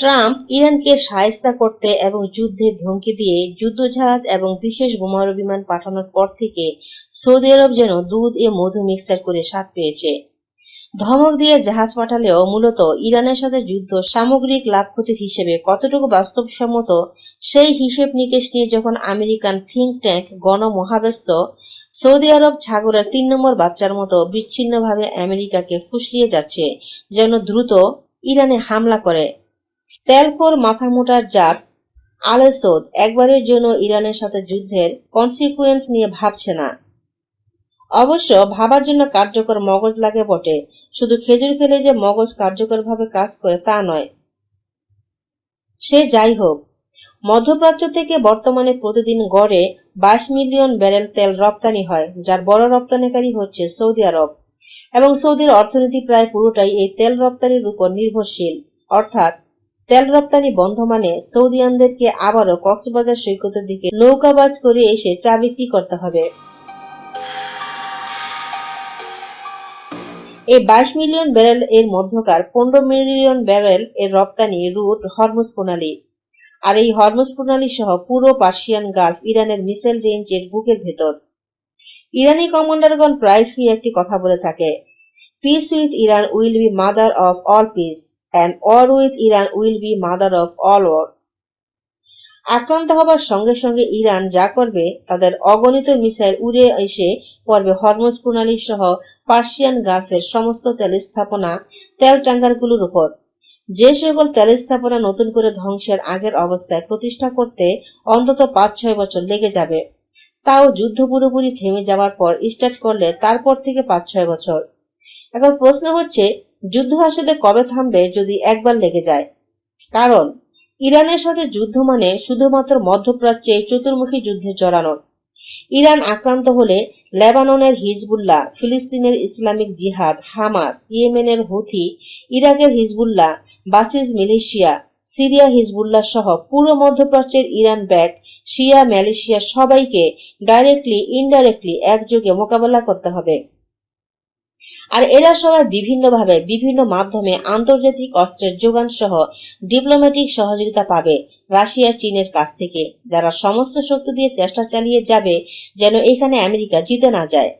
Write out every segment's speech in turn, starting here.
Trump ইরানকে সায়স্তা করতে এবং যুদ্ধের ধমকি দিয়ে যুদ্ধজাহাজ এবং বিশেষ বোমারু বিমান পাঠানোর পর থেকে সৌদি আরব যেন দুধ এ মধু মিক্সার করে স্বাদ পেয়েছে। ধমক দিয়ে জাহাজ পাঠালেও মূলত ইরানের সাথে যুদ্ধ সামগ্রিক লাভ ক্ষতির হিসেবে কতটুকু বাস্তবসম্মত, সেই হিসেব নিকেশ নিয়ে যখন আমেরিকান থিঙ্ক ট্যাঙ্ক গণমহাব্যস্ত, সৌদি আরব ছাগলের তিন নম্বর বাচ্চার মতো বিচ্ছিন্নভাবে আমেরিকাকে ফুসলিয়ে যাচ্ছে, যেন দ্রুত ইরানে হামলা করে। তেলকোর মাথামোটার জাত, আলে সৌদ একবারের জন্য ইরানের সাথে যুদ্ধের কনসিকুয়েন্স নিয়ে ভাবছে না। অবশ্য ভাবার জন্য কার্যকর মগজ লাগে বটে, শুধু খেজুর খেলে যে মগজ কার্যকরভাবে কাজ করে তা নয়। সে যাই হোক, মধ্যপ্রাচ্য থেকে বর্তমানে প্রতিদিন গড়ে বাইশ মিলিয়ন ব্যারেল তেল রপ্তানি হয়, যার বড় রপ্তানিকারী হচ্ছে সৌদি আরব। এবং সৌদির অর্থনীতি প্রায় পুরোটাই এই তেল রপ্তানির উপর নির্ভরশীল, অর্থাৎ তেল রপ্তানি বন্ধ মানে সৌদিয়ানদেরকে আবারও কক্সবাজার সৈকতের দিকে নৌকাবাজ করে এসে চা বিক্রি করতে হবে। এই বাইশ মিলিয়ন ব্যারেল এর মধ্যকার পনেরো মিলিয়ন ব্যারেল এর রপ্তানি রুট হরমুজ প্রণালী। আর এই হরমুজ প্রণালী সহ পুরো পার্সিয়ান গালফ ইরানের মিসাইল রেঞ্জের বুকের ভেতর। ইরানি কমান্ডারগণ প্রায়শই একটি কথা বলে থাকে peace with Iran will be mother of all peace and war with Iran will be mother of all war আক্রান্ত হবার সঙ্গে সঙ্গে ইরান যা করবে, তাদের অগণিত মিসাইল উড়ে এসে পড়বে হরমুজ প্রণালী সহ পার্সিয়ান গালফের সমস্ত তেল স্থাপনা, তেল ট্যাঙ্কারগুলোর উপর। যে সকল তেল স্থাপনা নতুন করে ধ্বংসের আগের অবস্থায় প্রতিষ্ঠা করতে অন্তত পাঁচ ছয় বছর লেগে যাবে। তাও যুদ্ধ পুরোপুরি থেমে যাওয়ার পর স্টার্ট করলে তারপর থেকে পাঁচ ছয় বছর। এখন প্রশ্ন হচ্ছে যুদ্ধ আসলে কবে থামবে যদি একবার লেগে যায়? কারণ, ইরানের সাথে যুদ্ধ মানে শুধুমাত্র মধ্যপ্রাচ্যে চতুর্মুখী যুদ্ধে জড়ানো ইরান আক্রান্ত হলে লেবাননের হিজবুল্লাহ, ফিলিস্তিনের ইসলামিক জিহাদ, হামাস, ইয়েমেনের হুথি, ইরাকের Hezbollah, Basij militia, Syria Hezbollah সহ পুরো মধ্যপ্রাচ্যের ইরান ব্যাট, শিয়া, মালয়েশিয়া সবাইকে ডাইরেক্টলি ইনডাইরেক্টলি একযোগে মোকাবেলা করতে হবে। আর এরা সবাই বিভিন্নভাবে, বিভিন্ন মাধ্যমে আন্তর্জাতিক অস্ত্রের যোগান সহ ডিপ্লোম্যাটিক সহযোগিতা পাবে রাশিয়া, চীনের কাছ থেকে। যারা সমস্ত শক্তি দিয়ে চেষ্টা চালিয়ে যাবে, যেন এখানে আমেরিকা জিতে না যায়।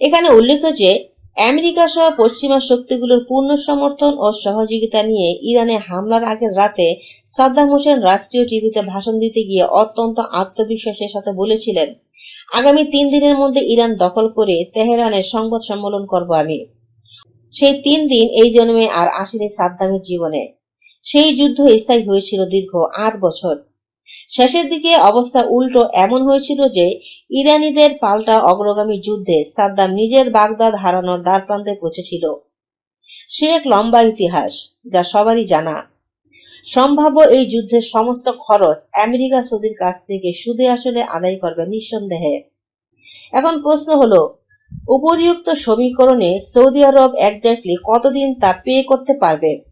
এখানে উল্লেখ্য যে আমেরিকা সহ পশ্চিমা শক্তিগুলোর পূর্ণ সমর্থন ও সহযোগিতা নিয়ে ইরানে হামলার আগের রাতে সাদ্দাম হোসেন রাষ্ট্রীয় টিভিতে ভাষণ দিতে গিয়ে অত্যন্ত আত্মবিশ্বাসের সাথে বলেছিলেন, আগামী তিন দিনের মধ্যে ইরান দখল করে তেহরানের সংবাদ সম্মেলন করব আমি। সেই তিন দিন এই জন্মে আর আসেনি সাদ্দামের জীবনে। সেই যুদ্ধ স্থায়ী হয়েছিল দীর্ঘ আট বছর। শেষের দিকে অবস্থা উল্টো এমন হয়েছিল যে ইরানিদের পাল্টা অগ্রগামী যুদ্ধে সাদ্দাম নিজের বাগদাদ হারানোর দ্বারপ্রান্তে পৌঁছেছিল। সে এক লম্বা ইতিহাস যা সবারই জানা। সম্ভাব্য এই যুদ্ধের সমস্ত খরচ আমেরিকা সৌদির কাছ থেকে সুদে আসলে আদায় করবে নিঃসন্দেহে। এখন প্রশ্ন হলো, উপরিউক্ত সমীকরণে সৌদি আরব একজাক্টলি কতদিন তা পে করতে পারবে?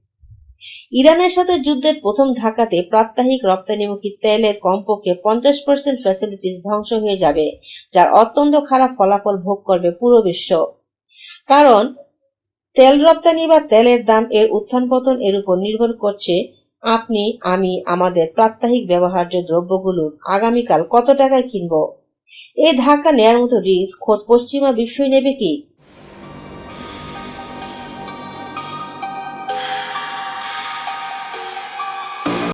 ইরানের সাথে যুদ্ধের প্রথম ধাক্কাতে প্রাত্যহিক রপ্তানিমুখী তেলের কমপক্ষে পঞ্চাশ পার্সেন্ট ফ্যাসিলিটিস ধ্বংস হয়ে যাবে, যার অত্যন্ত খারাপ ফলাফল ভোগ করবে পুরো বিশ্ব। কারণ, তেল রপ্তানি বা তেলের দাম এর উত্থান পতন এর উপর নির্ভর করছে আপনি, আমি, আমাদের প্রাত্যহিক ব্যবহার্য দ্রব্যগুলো আগামীকাল কত টাকায় কিনব। এই ধাক্কা নেয়ার মতো রিস্ক খোদ পশ্চিমা বিশ্বই নেবে কি?